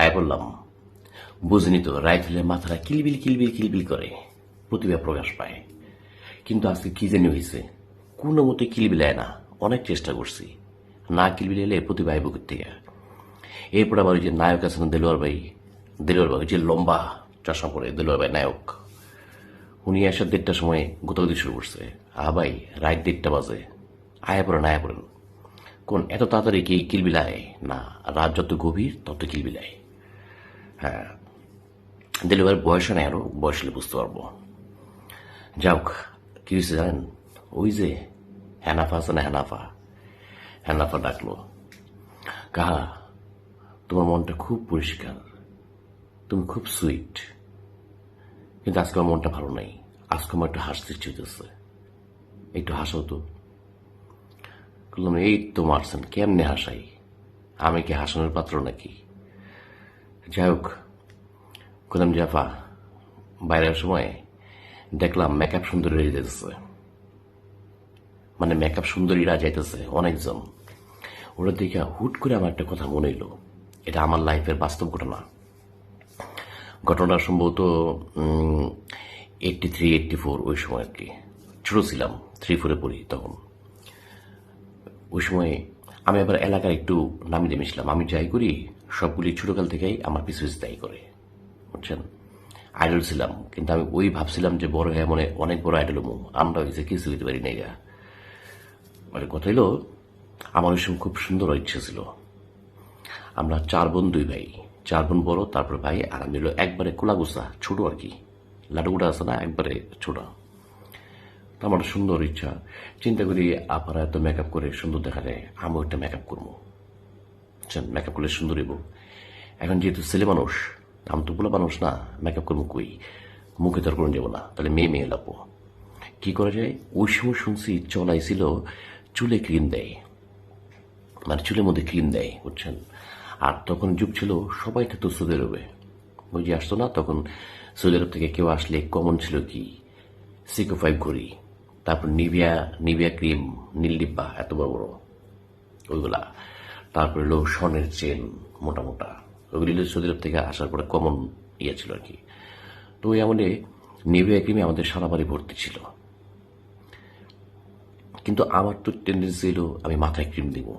আয় বললাম, বুঝিনি তো, রাইত হলে মাথাটা কিলবিল কিলবিল কিলবিল করে প্রতিভা প্রকাশ পায়। কিন্তু আজকে কি জানি হয়েছে কোনো মতে কিলবিলায় না, অনেক চেষ্টা করছি। না কিলবিল এলে প্রতিভা আইব থেকে এরপর আবার ওই যে নায়ক আছেন দেলোয়ার ভাই দেলোয়ার ভাই, ওই যে লম্বা চশমা পরে দেলোয়ার ভাই নায়ক, উনি আসার দেড়টার সময় গোতাগতি শুরু করছে। আহ ভাই রাত দেড়টা বাজে, আয়া পড়েন আয়া পড়েন। কোন, এত তাড়াতাড়ি কি কিলবিলায় না, রাত যত গভীর তত কিলবিলায় হ্যাঁ। ডেলিভার বয়স নেই আরও, বয়স হলে বুঝতে পারব। যাক, কি হয়েছে জানেন? ওই যে হ্যানাফা আছে না হ্যানাফা হ্যানাফা ডাকলো। কাহা, তোমার মনটা খুব পরিষ্কার। তুমি খুব সুইট। কিন্তু আজকে আমার মনটা ভালো নাই। আজকে আমার একটু হাসতে ইচ্ছে হইতেছে। একটু হাসাও তো। বললাম, এই তো মারছেন, কেমনে হাসাই? আমি কি হাসানোর পাত্র নাকি? যাই হোক বললাম জাফা বাইরের সময় দেখলাম মেকআপ সুন্দরীরা যেতেছে মানে মেকআপ সুন্দরীরা যাইতেছে অনেকজন। ওরা দেখে হুট করে আমার একটা কথা মনে এলো। এটা আমার লাইফের বাস্তব ঘটনা। ঘটনা সম্ভবত এইটটি থ্রি এইটটি ফোর ওই সময় আর কি। ছোট ছিলাম থ্রি ফোরে পড়ি তখন। ওই সময় আমি আবার এলাকার একটু নামি দামি ছিলাম আমি যাই করি সবগুলি ছোটকাল থেকেই আমার পিছু তাই করে, বুঝছেন? আইডল ছিলাম, কিন্তু আমি ওই ভাবছিলাম যে বড় হয়ে মনে অনেক বড় আইডল মু আমরা হয়েছে কিছু হইতে পারি না গা। মানে কথা হলো আমার ওই সময় খুব সুন্দর ইচ্ছে ছিল। আমরা চার বোন, দুই ভাই। চার বোন বড়, তারপর ভাই, আর আমি হলো একবারে কোলাগুসা ছোট আর কি। লাডুগুড়া আছে না, একবারে ছোট। আমার সুন্দর ইচ্ছা। চিন্তা করি আপনারা এত মেকআপ করে সুন্দর দেখা যায়, আমিও একটা মেকআপ করব। বুঝছেন মেকআপ করলে সুন্দর হইব। এখন যেহেতু ছেলে মানুষ, আমি তো বলে মানুষ না মেকআপ করব কই? মুখে তোর করে যাব না, তাহলে মেয়ে মেয়ে লাগবো। কি করা যায়? ওই সময় শুনছি চলাইছিল চুলে ক্রিম দেয়। মানে চুলের মধ্যে ক্রিম দেয়, বুঝছেন? আর তখন যুগ ছিল, সবাই থাকতো সৌদি আরবে যে আসতো না, তখন সৌদি আরব থেকে কেউ আসলে কমন ছিল কি? সিকো ফাইভ ঘড়ি, তারপর নিভিয়া নিভিয়া ক্রিম নীল ডিব্বা, এত বড় বড়। ওইগুলা। তারপরে হলো স্বর্ণের চেন মোটা মোটা। ওইগুলি হলো সৌদি আরব থেকে আসার পরে কমন ইয়ে ছিল আর কি। তো ওই আমলে নিভিয়া ক্রিমে আমাদের সারা বাড়ি ভর্তি ছিল। কিন্তু আমার তো টেন্ডেন্সি ছিল আমি মাথায় ক্রিম দিব।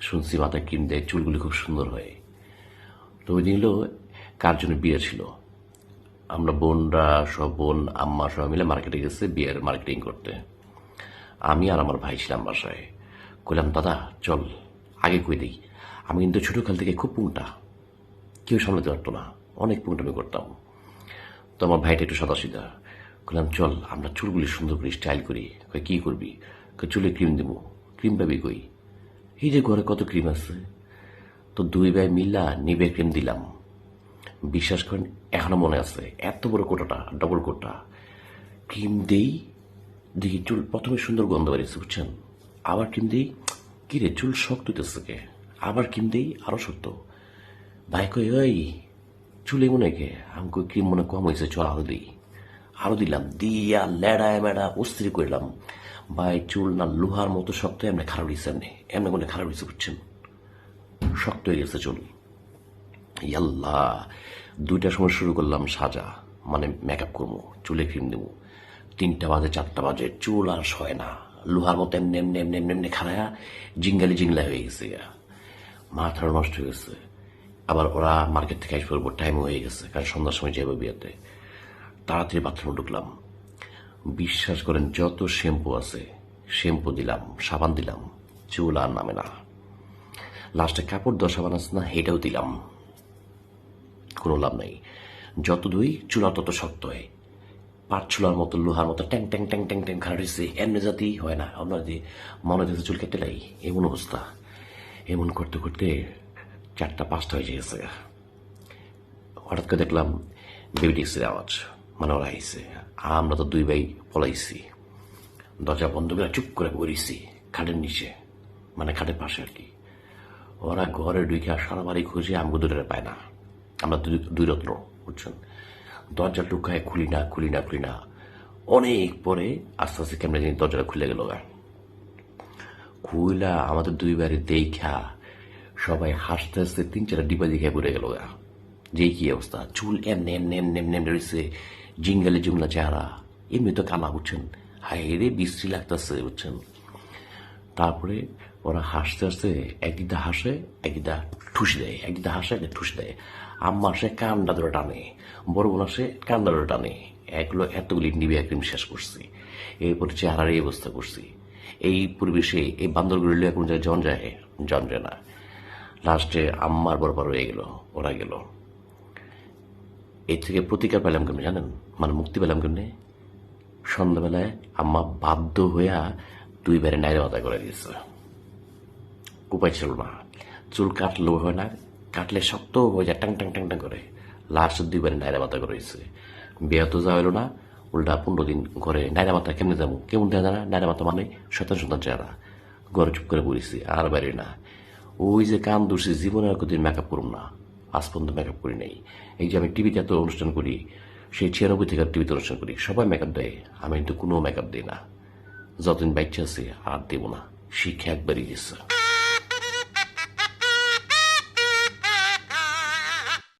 শুনছি মাথায় ক্রিম দেয়, চুলগুলি খুব সুন্দর হয়। তো ওই দিন হলো কার জন্য বিয়ে ছিল? আমরা বোনরা, সব বোন, আম্মা সব মিলে মার্কেটে গেছে বিয়ের মার্কেটিং করতে। আমি আর আমার ভাই ছিলাম বাসায়। কইলাম, দাদা, চল। আগে কই দিই। আমি কিন্তু ছোটকাল থেকে খুব পুংটা কেউ সামলাতে পারতো না। অনেক পুংটামি করতাম। তো আমার ভাইটা একটু সাদা সিধা বললাম চল, আমরা চুলগুলি সুন্দর করে স্টাইল করি। কই, কি করবি? চুলে ক্রিম দেবো। ক্রিম পাবি কই? এই যে ঘরে কত ক্রিম আছে? তো দুই ভাই মিল্লা নিবে ক্রিম দিলাম। বিশ্বাস করেন, এখনও মনে আছে, এত বড় কোটাটা ডবল কোটা। ক্রিম দেই, দেখি চুল প্রথমে সুন্দর গন্ধ বেরিয়েছে, বুঝছেন? আবার ক্রিম দেই কি রে চুল শক্ত হইতেছে কে? আবার দেই? আরও শক্ত। ভাই কই ওই, চুলে মনে কে আমি কই, ক্রিম মনে কম হয়েছে চল আরও দিই। আরও দিলাম, দিয়া লেড়ায় মেড়া অস্থির করলাম। ভাই, চুল না লোহার মতো শক্ত, এমনি খারাপ হয়েছে এমনি। এমনি কোনো খারাপ হয়েছে বুঝছেন? শক্ত হয়ে গেছে চুল। ইয়াল্লা, দুইটার সময় শুরু করলাম সাজা মানে মেকআপ করব, চুলে ক্রিম দেবো। তিনটা বাজে, চারটা বাজে, চুল আর সয় না। লোহার মতো এমনি এমনি এমনি এমনি এমনি খারায়া জিঙ্গালি জিংলা হয়ে গেছে গা। মাথা নষ্ট হয়ে গেছে। আবার ওরা মার্কেট থেকে আসবে টাইমও হয়ে গেছে, কারণ সন্ধ্যার সময় যাবে বিয়েতে। তাড়াতাড়ি বাথরুমে ঢুকলাম। বিশ্বাস করেন, যত শ্যাম্পু আছে শ্যাম্পু দিলাম, সাবান দিলাম, চুল আর নামে না। লাস্টে কাপড় দেওয়া সাবান আছে না এটাও দিলাম। কোনো লাভ নাই। যত ধুই, চুলা তত শক্ত হয়। পাট চুলার মতো, লোহার মতো, ট্যাং ট্যাং ট্যাং ট্যাং ট্যাং, খারাপ হয়েছে। এমনি জাতি হয় না। অন্য যে মনে হচ্ছে চুল কেটে লাই, এমন অবস্থা। এমন করতে করতে চারটা, পাঁচটা হয়ে গেছে। হঠাৎ করে দেখলাম বেবি টেক্সের আওয়াজ। মানে ওরা আইসে আমরা তো দুই ভাই পলাইছি। দরজা বন্ধ করে চুপ করে বলিছি খাটের নিচে। মানে খাটের পাশে আর কি। ওরা ঘরে ঢুকে সারা বাড়ি খুঁজে আমগো দুটো পায় না। আমরা দুই রত্ন, বুঝছেন? দরজা টুকায় খুলি না খুলি না খুলি না। অনেক পরে আস্তে আস্তে কেমন জানি দরজাটা খুলে গেল খুইলা আমাদের দুই বাড়ি দেখা সবাই হাসতে হাসতে তিন চারটা ডিবা দেখে পড়ে গেল গা। যে কি অবস্থা? চুল এমনি এমনি এমনি এমনি এমনি রয়েছে, জিঙ্গালে জুমলা চেহারা। এমনি তো কানা বুঝছেন। হায় রে, বিশ্রী লাগতেছে বুঝছেন। তারপরে ওরা হাসতে হাসতে একদিকটা হাসে, একদিকটা ঠুস দেয়, একদিকটা হাসে, একদিকটা ঠুস দেয়। আম্মা সে কান্ডা ধরে টানে, বড় বোন আসে কান্ডা ধরে টানে। এগুলো এতগুলি নিবিয়া ক্রিম শেষ করছি এরপর চেহারার এই অবস্থা করছি। এই পরিবেশে এই বান্দরগুলো লিয়ে কোন জায়গায় জন যায় জন যায় না। লাস্টে আম্মার বরবার হয়ে গেল, ওরা গেল। এর থেকে প্রতিকার পেলাম কেমনি জানেন? মানে মুক্তি পেলাম কেমনি? সন্ধ্যাবেলায় আম্মা বাধ্য হইয়া দুই বারে নাইরে মাথা করে দিয়েছে। উপায় ছিল না। চুল কাটলেও হয় না কাটলে শক্ত হয়ে যায় টাং টাং টাং টাং করে। লাস্ট দুইবারে নাইরা মাথা করে হয়েছে বিয়ে তো যাওয়া হলো না, উল্টা পনেরো দিন ঘরে নাইরা মাথা কেমনে যাব? কেমন দেখা যায় না? নাইরা মাথা মানে সন্তান সন্তান চেহারা। ঘরে চুপ করে পড়েছি আর বাইরে না। ওই যে কান দোষী জীবনে আর কোনদিন মেকআপ করুম না। আজ পর্যন্ত মেকআপ করি নাই। এই যে আমি টিভিতে এত অনুষ্ঠান করি, সেই ছিয়ানব্বই থেকে টিভিতে অনুষ্ঠান করি, সবাই মেকআপ দেয়, আমি কিন্তু কোনো মেকআপ দিই না। যতদিন বাচ্চা আছে, আর দেবো না। শিক্ষা একবারই গেছে